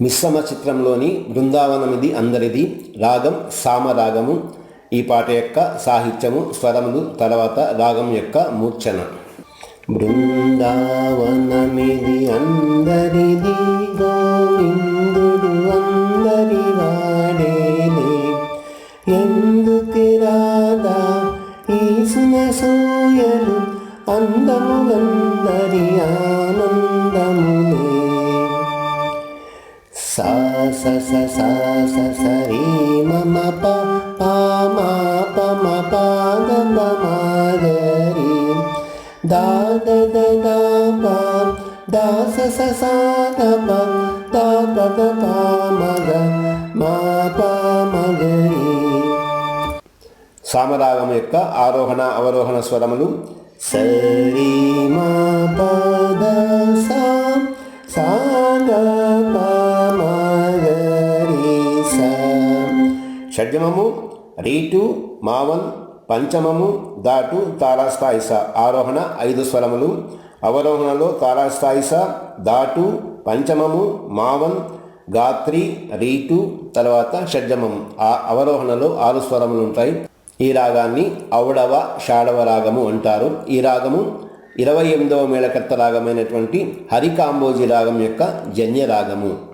మిశ్రమ చిత్రంలోని బృందావనమిది అందరిది రాగం సామరాగము ఈ పాట యొక్క సాహిత్యము స్వరములు తర్వాత రాగం యొక్క మూర్ఛన. బృందావనమిది అందరిది గోవిందుడు అందరి వాడేది ఎందుకు రాదా ఈ సునసూయలు అందములందరి స స స స స రీ మమ ప ప మ ప మ ప గ మ మ గ రీ దా ద ద దా ప దా స స స ద ప దా ద ద ప మ గ మా ప మ గ రి సామరాగం యొక్క ఆరోహణ అవరోహణ స్వరములు సరి మ పద ద షడ్జమము రీటు మావన్ పంచమము దాటు తారాస్థాయిస ఆరోహణ ఐదు స్వరములు. అవరోహణలో తారాస్థాయిస దాటు పంచమము మావన్ గాత్రి రీటు తర్వాత షడ్జమం ఆ అవరోహణలో ఆరు స్వరములు ఉంటాయి ఈ రాగాన్ని ఔడవ షాడవ రాగము అంటారు. ఈ రాగము ఇరవై ఎనిమిదవ మేళకర్త రాగమైనటువంటి హరికాంబోజీ రాగం యొక్క జన్య రాగము.